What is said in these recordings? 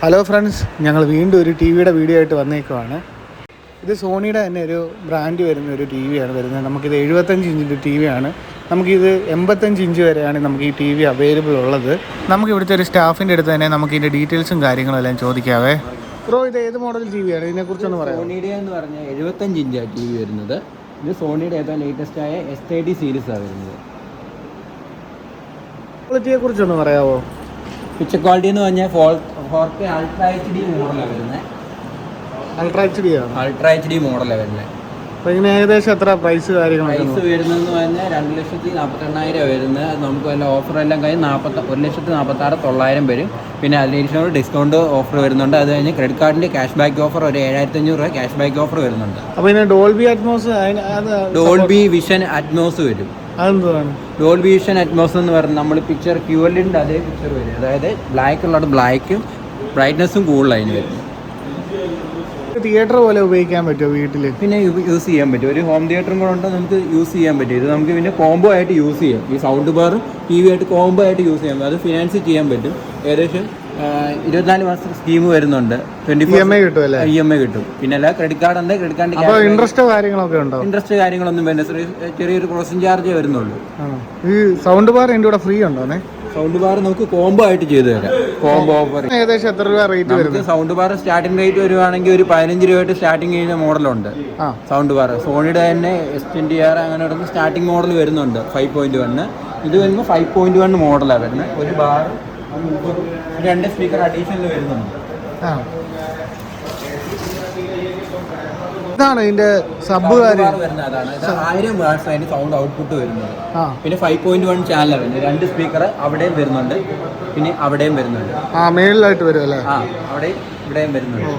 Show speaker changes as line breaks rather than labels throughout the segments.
Hello friends ഞങ്ങൾ വീണ്ടും ഒരു ടി വിയുടെ വീഡിയോ ആയിട്ട് വന്നേക്കുവാണ്. ഇത് സോണിയുടെ തന്നെ ഒരു ബ്രാൻഡ് വരുന്ന ഒരു ടി വിയാണ് വരുന്നത്. നമുക്കിത് എഴുപത്തഞ്ച് ഇഞ്ചിന്റെ ടി വിയാണ് നമുക്കിത് എൺപത്തഞ്ച് ഇഞ്ച് വരെയാണ് നമുക്ക് ഈ ടി വി അവൈലബിൾ ഉള്ളത്. നമുക്ക് ഇവിടുത്തെ ഒരു സ്റ്റാഫിന്റെ അടുത്ത് തന്നെ നമുക്ക് ഇതിന്റെ ഡീറ്റെയിൽസും കാര്യങ്ങളും എല്ലാം ചോദിക്കാവേ. ബ്രോ ഇത് ഏത് മോഡൽ ടി വിയാണ് ഇതിനെക്കുറിച്ചൊന്ന് പറയാം
സോണിയുടെ എന്ന് പറഞ്ഞാൽ എഴുപത്തഞ്ച് ഇഞ്ചാണ് ടി വി വരുന്നത്. ഇത് സോണിയുടെ ഏതാ ലേറ്റസ്റ്റ് ആയ എസ് ഐ ഡി സീരീസാണ് വരുന്നത്.
ക്വാളിറ്റിയെ കുറിച്ചൊന്ന് പറയാമോ
പിക്ചർ ക്വാളിറ്റി എന്ന് പറഞ്ഞാൽ four four K ultra H D മോഡലാണ് വരുന്നത്
ultra H D
ultra H D മോഡലാണ് വരുന്നത്
അപ്പോൾ ഇതിന് ഏകദേശം എത്ര പ്രൈസ് കാര്യങ്ങളൊക്കെ
പ്രൈസ് വരുന്നതെന്ന് പറഞ്ഞാൽ രണ്ട് ലക്ഷത്തി നാൽപ്പത്തെണ്ണായിരം വരുന്നത് നമുക്ക് വല്ല ഓഫർ എല്ലാം കഴിഞ്ഞ് നാൽപ്പത്തി ഒരു ലക്ഷത്തി നാൽപ്പത്താറ് തൊള്ളായിരം വരും. പിന്നെ അതിനു ഡിസ്കൗണ്ട് ഓഫർ വരുന്നുണ്ട്. അത് കഴിഞ്ഞ് ക്രെഡിറ്റ് കാർഡിന്റെ ക്യാഷ് ബാക്ക് ഓഫർ ഒരു ഏഴായിരത്തി അഞ്ഞൂറ് രൂപ ക്യാഷ് ബാക്ക് ഓഫർ വരുന്നുണ്ട്
അപ്പോൾ ഇതിന് Dolby Atmos
Dolby Vision Atmos വരും.
അതെന്താണ്
ഡോൾബി വിഷൻ അറ്റ്മോസ് എന്ന് പറഞ്ഞാൽ നമ്മൾ പിക്ചർ ക്യു അതേ പിക്ചർ വരും. അതായത് ബ്ലാക്ക് ഉള്ളത് ബ്ലാക്കും ബ്രൈറ്റ്നസ്സും കൂടുതലായിന് വരും
തിയേറ്റർ പോലെ ഉപയോഗിക്കാൻ പറ്റുമോ വീട്ടിൽ
പിന്നെ യൂസ് ചെയ്യാൻ പറ്റും. ഒരു ഹോം തിയേറ്ററും കൂടെ ഉണ്ടോ നമുക്ക് യൂസ് ചെയ്യാൻ പറ്റും. ഇത് നമുക്ക് പിന്നെ കോംബോ ആയിട്ട് യൂസ് ചെയ്യാം. ഈ സൗണ്ട് ബാറും ടി വി ആയിട്ട് കോംബോ ആയിട്ട് യൂസ് ചെയ്യാം അത് ഫിനാൻസ് ചെയ്യാൻ പറ്റും. ഏകദേശം ഇരുപത്തിനാല് മാസം സ്കീം വരുന്നുണ്ട്. ട്വന്റി
ഇ എം ഐ കിട്ടുമല്ലേ
ഇ എം ഐ കിട്ടും. പിന്നെ അല്ല ക്രെഡിറ്റ് കാർഡ് ഉണ്ട് ക്രെഡിറ്റ്
അപ്പോൾ ഇൻട്രസ്റ്റ് കാര്യങ്ങളൊക്കെ ഉണ്ടോ?
ഇൻട്രസ്റ്റ് കാര്യങ്ങളൊന്നും വരുന്നില്ല ചെറിയ- ചെറിയൊരു പ്രോസസിംഗ് ചാർജ് വരുന്നുള്ളൂ.
ഈ സൗണ്ട് ബാർ എന്റെ കൂടെ ഫ്രീ ഉണ്ടോന്നേ
സൗണ്ട് ബാർ നമുക്ക് കോംബോ ആയിട്ട് ചെയ്തു തരാം. കോംബോ ഓഫർ
ഏകദേശം എത്ര രൂപ റേറ്റ്
വരും
വരുന്നത്?
സൗണ്ട് ബാർ സ്റ്റാർട്ടിംഗ് റേറ്റ് വരുവാണെങ്കിൽ ഒരു പതിനഞ്ച് രൂപയായിട്ട് സ്റ്റാർട്ടിങ് ചെയ്യുന്ന മോഡലുണ്ട്.
ആ.
സൗണ്ട് ബാർ സോണിയുടെ തന്നെ എസ് ട്വന്റി ആർ അങ്ങനെ വരുന്ന സ്റ്റാർട്ടിംഗ് മോഡൽ വരുന്നുണ്ട് ഫൈവ് പോയിന്റ് വണ്ണ് ഇത് വരുമ്പോൾ ഫൈവ് പോയിന്റ് വൺ മോഡലാണ് വരുന്നത്. ഒരു ബാർ രണ്ട് സ്പീക്കർ അഡീഷണൽ വരുന്നുണ്ട്.
ആ. ഇതാണ് ഇതിന്റെ സബ് കാര്യം.
ആയിരം വാട്ട്സ് അതിന് സൗണ്ട് ഔട്ട്പുട്ട് വരുന്നത്. പിന്നെ ഫൈവ് പോയിന്റ് വൺ ചാനൽ രണ്ട് സ്പീക്കർ അവിടെയും വരുന്നുണ്ട്. പിന്നെ അവിടെയും വരുന്നുണ്ട്.
ആ മേളിലായിട്ട് വരും അല്ലേ?
ആ അവിടെയും ഇവിടെയും വരുന്നുണ്ട്.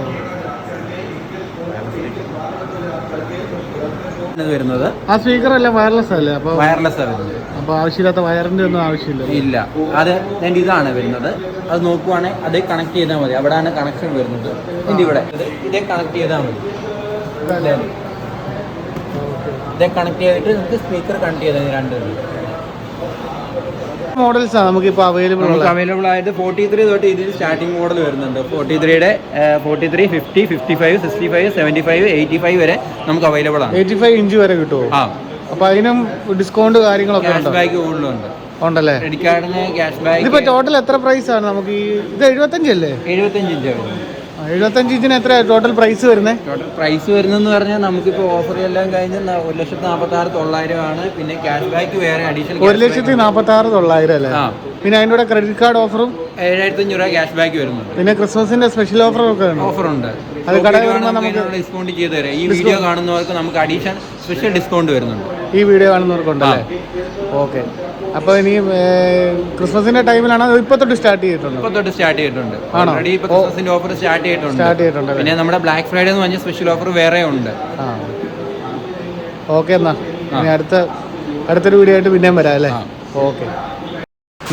വരുന്നത്?
ആ സ്പീക്കർ അല്ല? വയർലെസ് അല്ലേ അപ്പോൾ
വയർലെസ് വരുന്നത്.
അപ്പോൾ ആവശ്യമില്ലാത്ത വയറിന്റെ ഒന്നും ആവശ്യമില്ല.
ഇല്ല. അത് എന്റെ ഇതാണ് വരുന്നത്. അത് നോക്കുവാണെങ്കിൽ അതേ കണക്ട് ചെയ്താൽ മതി. അവിടെയാണ് കണക്ഷൻ വരുന്നത്. എന്റെ ഇവിടെ. ഇതേ കണക്ട് ചെയ്താൽ മതി. ഇതേ. കണക്ട് ചെയ്തിട്ട് നിങ്ങൾക്ക് സ്പീക്കർ കണക്ട് ചെയ്താൽ മതി. രണ്ട്
മോഡൽസ് ആണ് അവൈലബിൾ
നമുക്ക്
ഉള്ളത്?
അവൈലബിൾ ആയിട്ട് ഫോർട്ടി ത്രീ തൊട്ട് ഇതിൽ സ്റ്റാർട്ടിംഗ് മോഡൽ വരുന്നുണ്ട്. ഫോർട്ടി ത്രീയുടെ forty three fifty fifty five sixty five seventy five eighty five വരെ നമുക്ക് അവൈലബിൾ ആണ്.
എയ്റ്റി ഫൈവ് ഇഞ്ച് വരെ കിട്ടുമോ
ആ.
അപ്പോൾ അതിനും ഡിസ്കൗണ്ട് കാര്യങ്ങളൊക്കെ
ക്യാഷ്
ഉണ്ടോ?
ബാക്ക് കൂടുതലുണ്ട്.
ഉണ്ടല്ലേ?
ക്രെഡിറ്റ് കാർഡിന് ക്യാഷ്
ഇതിപ്പോൾ
ബാക്ക്
ടോട്ടൽ എത്ര പ്രൈസ് ആണ്? നമുക്ക് ഈ ഇത് എഴുപത്തഞ്ചല്ലേ?
എഴുപത്തഞ്ച് ഇഞ്ച്
എഴുപത്തഞ്ച് ഇഞ്ചിന് എത്ര ടോട്ടൽ പ്രൈസ് വരുന്നത്
ടോട്ടൽ പ്രൈസ് വരുന്നതെന്ന് പറഞ്ഞാൽ നമുക്കിപ്പോൾ ഓഫർ എല്ലാം കഴിഞ്ഞ് ഒരു ലക്ഷത്തി നാൽപ്പത്തി ആറ് തൊള്ളായിരം ആണ്. പിന്നെ ക്യാഷ് ബാക്ക് വേറെ അഡീഷണൽ
ഒരു ലക്ഷത്തി നാൽപ്പത്തി ആറ് തൊള്ളായിരം അല്ലേ?
ആ.
പിന്നെ അതിന്റെ കൂടെ ക്രെഡിറ്റ് കാർഡ് ഓഫറും
ഏഴായിരത്തി അഞ്ഞൂറ് രൂപ ക്യാഷ് ബാക്ക് വരുന്നുണ്ട്.
പിന്നെ ക്രിസ്മസിന്റെ സ്പെഷ്യൽ ഓഫറും ഒക്കെ
ഓഫർ ഉണ്ട്.
അത് കടയിൽ വരുമ്പോൾ നമുക്ക്
ഡിസ്കൗണ്ട് ചെയ്ത് തരാം. ഈ വീഡിയോ കാണുന്നവർക്ക് നമുക്ക് അഡീഷൻ സ്പെഷ്യൽ ഡിസ്കൗണ്ട് വരുന്നുണ്ട്.
ഈ വീഡിയോ കാണുന്നവർക്കുണ്ടല്ലേ ഓക്കെ അപ്പോൾ ഇനി ക്രിസ്മസിന്റെ ടൈമിലാണ് ഇപ്പൊ തൊട്ട് സ്റ്റാർട്ട് ചെയ്തിട്ടുണ്ട്?
ഇപ്പൊ തൊട്ട് സ്റ്റാർട്ട് ചെയ്തിട്ടുണ്ട്? ഓൾറെഡി ഇപ്പൊ ക്രിസ്മസിന്റെ ഓഫർ സ്റ്റാർട്ട് ചെയ്തിട്ടുണ്ട്.
സ്റ്റാർട്ട് ചെയ്തിട്ടുണ്ട്
പിന്നെ നമ്മുടെ ബ്ലാക്ക് ഫ്രൈഡേ എന്ന് പറഞ്ഞ സ്പെഷ്യൽ ഓഫർ വേറെ ഉണ്ട്.
ഓക്കെ എന്നാ. ഇനി അടുത്ത അടുത്തൊരു വീഡിയോ ആയിട്ട് പിന്നെയും വരാം അല്ലേ. ഓക്കെ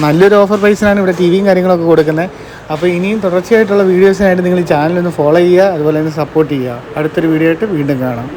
നല്ലൊരു ഓഫർ പ്രൈസിനാണ് ഇവിടെ ടി വിയും കാര്യങ്ങളൊക്കെ കൊടുക്കുന്നത്. അപ്പോൾ ഇനിയും തുടർച്ചയായിട്ടുള്ള വീഡിയോസിനായിട്ട് നിങ്ങൾ ഈ ചാനൽ ഒന്ന് ഫോളോ ചെയ്യുക അതുപോലെ തന്നെ സപ്പോർട്ട് ചെയ്യുക. അടുത്തൊരു വീഡിയോ ആയിട്ട് വീണ്ടും കാണാം.